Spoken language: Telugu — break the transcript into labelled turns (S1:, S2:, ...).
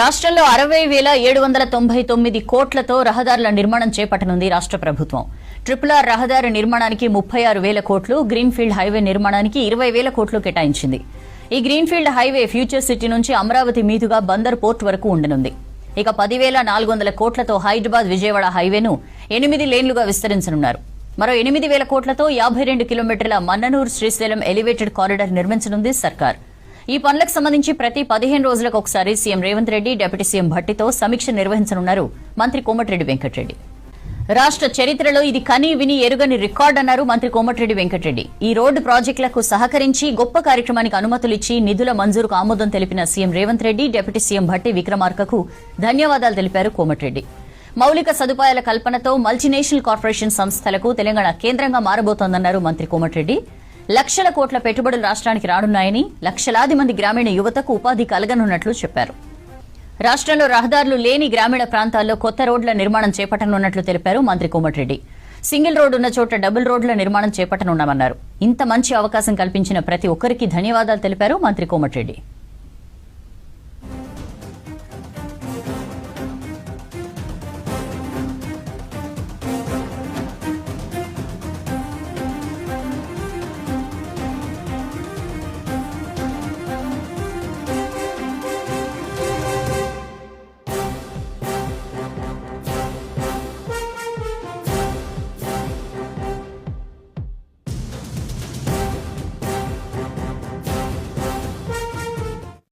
S1: రాష్ట్రంలో అరవై వేల ఏడు వందల తొంభై తొమ్మిది కోట్లతో రహదారుల నిర్మాణం చేపట్టనుంది రాష్ట్ర ప్రభుత్వం. ట్రిపుల్ ఆర్ రహదారి నిర్మాణానికి ముప్పై ఆరు వేల కోట్లు గ్రీన్ఫీల్డ్ హైవే నిర్మాణానికి ఇరవై వేల కోట్లు కేటాయించింది. ఈ గ్రీన్ఫీల్డ్ హైవే ఫ్యూచర్ సిటీ నుంచి అమరావతి మీదుగా బందర్ పోర్ట్ వరకు ఉండనుంది. ఇక పదివేల నాలుగు వందల కోట్లతో హైదరాబాద్ విజయవాడ హైవేను ఎనిమిది లేన్లుగా విస్తరించనున్నారు. మరో ఎనిమిది వేల కోట్లతో యాభై రెండు కిలోమీటర్ల మన్ననూరు శ్రీశైలం ఎలివేటెడ్ కారిడార్ నిర్మించనుంది సర్కార్. ఈ పనులకు సంబంధించి ప్రతి పదిహేను రోజులకు ఒకసారి CM Revanth Reddy deputy CM భట్టితో సమీక్ష నిర్వహించనున్నారు మంత్రి కోమటిరెడ్డి వెంకటరెడ్డి. రాష్ట్ర చరిత్రలో ఇది కని విని ఎరుగని రికార్డ్ అన్నారు మంత్రి కోమటిరెడ్డి వెంకటరెడ్డి. ఈ రోడ్డు ప్రాజెక్టులకు సహకరించి గొప్ప కార్యక్రమానికి అనుమతులిచ్చి నిధుల మంజూరుకు ఆమోదం తెలిపిన CM Revanth Reddy deputy CM Bhatti విక్రమార్కకు ధన్యవాదాలు తెలిపారు కోమటిరెడ్డి. మౌలిక సదుపాయాల కల్పనతో మల్టీనేషనల్ కార్పొరేషన్ సంస్థలకు తెలంగాణ కేంద్రంగా మారబోతోందన్నారు మంత్రి కోమటిరెడ్డి. లక్షల కోట్ల పెట్టుబడులు రాష్ట్రానికి రానున్నాయని లక్షలాది మంది గ్రామీణ యువతకు ఉపాధి కలగనున్నట్లు చెప్పారు. రాష్ట్రంలో రహదారులు లేని గ్రామీణ ప్రాంతాల్లో కొత్త రోడ్ల నిర్మాణం చేపట్టనున్నట్లు తెలిపారు మంత్రి కోమటిరెడ్డి. సింగిల్ రోడ్డు ఉన్న చోట డబుల్ రోడ్ల నిర్మాణం చేపట్టనున్నామన్నారు. ఇంత మంచి అవకాశం కల్పించిన ప్రతి ఒక్కరికి ధన్యవాదాలు తెలిపారు మంత్రి కోమటిరెడ్డి.